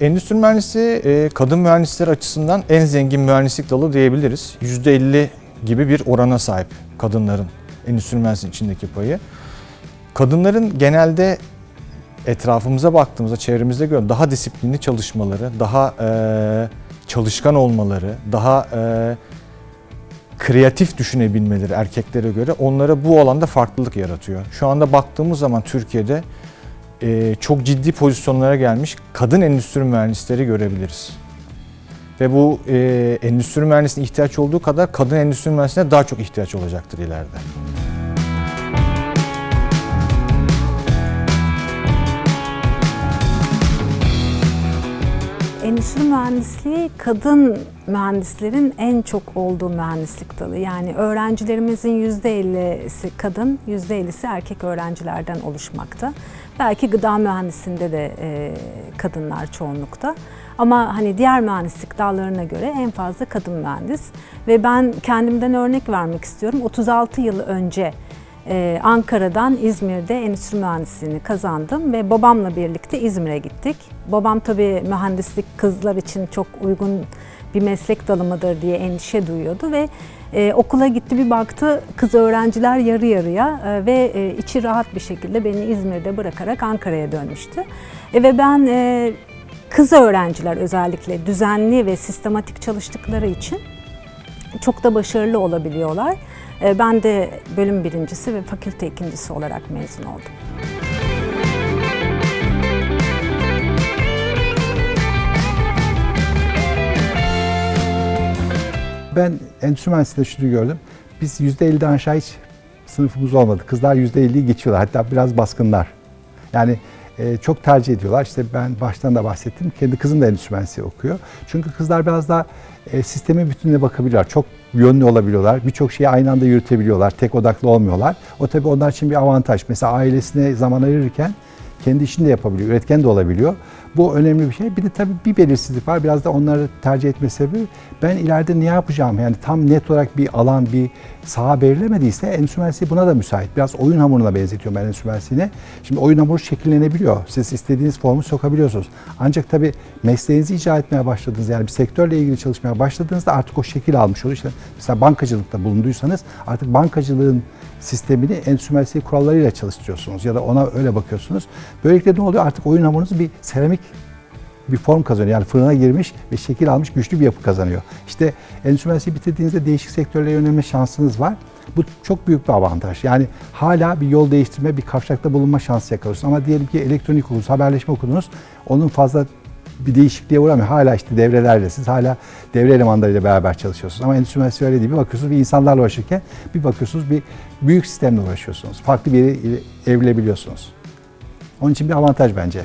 Endüstri mühendisliği e, kadın mühendisler açısından en zengin mühendislik dalı diyebiliriz. %50 gibi bir orana sahip kadınların endüstri mühendisliği içindeki payı. Kadınların genelde etrafımıza baktığımızda, çevremizde gördüğümüz daha disiplinli çalışmaları, daha e, çalışkan olmaları, daha e, kreatif düşünebilmeleri erkeklere göre onlara bu alanda farklılık yaratıyor. Şu anda baktığımız zaman Türkiye'de e, çok ciddi pozisyonlara gelmiş kadın endüstri mühendisleri görebiliriz. Ve bu e, endüstri mühendisliğine ihtiyaç olduğu kadar kadın endüstri mühendisliğine daha çok ihtiyaç olacaktır ileride. Endüstri mühendisliği kadın mühendislerin en çok olduğu mühendislik dalı. Yani öğrencilerimizin %50'si kadın, %50'si erkek öğrencilerden oluşmakta. Belki gıda mühendisliğinde de e, kadınlar çoğunlukta. Ama hani diğer mühendislik dallarına göre en fazla kadın mühendis. Ve ben kendimden örnek vermek istiyorum. 36 yıl önce ee, Ankara'dan İzmir'de endüstri mühendisliğini kazandım ve babamla birlikte İzmir'e gittik. Babam tabii mühendislik kızlar için çok uygun bir meslek dalı mıdır diye endişe duyuyordu ve e, okula gitti bir baktı kız öğrenciler yarı yarıya e, ve e, içi rahat bir şekilde beni İzmir'de bırakarak Ankara'ya dönmüştü. E, ve ben e, kız öğrenciler özellikle düzenli ve sistematik çalıştıkları için çok da başarılı olabiliyorlar. E, Ben de bölüm birincisi ve fakülte ikincisi olarak mezun oldum. Ben endüstri mühendisliğinde gördüm. Biz %50'den aşağı hiç sınıfımız olmadı. Kızlar %50'yi geçiyorlar. Hatta biraz baskınlar. Yani çok tercih ediyorlar. İşte ben baştan da bahsettim. Kendi kızım da endüstri okuyor. Çünkü kızlar biraz daha e, sistemin bütününe bakabiliyorlar. Çok yönlü olabiliyorlar. Birçok şeyi aynı anda yürütebiliyorlar. Tek odaklı olmuyorlar. O tabii onlar için bir avantaj. Mesela ailesine zaman ayırırken kendi işini de yapabiliyor, üretken de olabiliyor. Bu önemli bir şey. Bir de tabii bir belirsizlik var. Biraz da onları tercih etme sebebi ben ileride ne yapacağım? Yani tam net olarak bir alan, bir saha belirlemediyse endüstri buna da müsait. Biraz oyun hamuruna benzetiyorum ben endüstri. Şimdi oyun hamuru şekillenebiliyor. Siz istediğiniz formu sokabiliyorsunuz. Ancak tabii mesleğinizi icra etmeye başladığınız yani bir sektörle ilgili çalışmaya başladığınızda artık o şekil almış oluyor. İşte mesela bankacılıkta bulunduysanız artık bankacılığın sistemini endüstri kurallarıyla çalıştırıyorsunuz ya da ona öyle bakıyorsunuz. Böylelikle ne oluyor? Artık oyun hamurunuz bir seramik bir form kazanıyor. Yani fırına girmiş ve şekil almış güçlü bir yapı kazanıyor. İşte endüstri mühendisliği bitirdiğinizde değişik sektörlere yönelme şansınız var. Bu çok büyük bir avantaj. Yani hala bir yol değiştirme, bir kavşakta bulunma şansı yakalıyorsunuz. Ama diyelim ki elektronik okudunuz, haberleşme okudunuz. Onun fazla bir değişikliğe uğramıyor. Hala işte devrelerle siz hala devre elemanlarıyla beraber çalışıyorsunuz. Ama endüstri mühendisliği öyle değil. Bir bakıyorsunuz bir insanlarla uğraşırken bir bakıyorsunuz bir büyük sistemle uğraşıyorsunuz. Farklı bir yere evrilebiliyorsunuz. Onun için bir avantaj bence.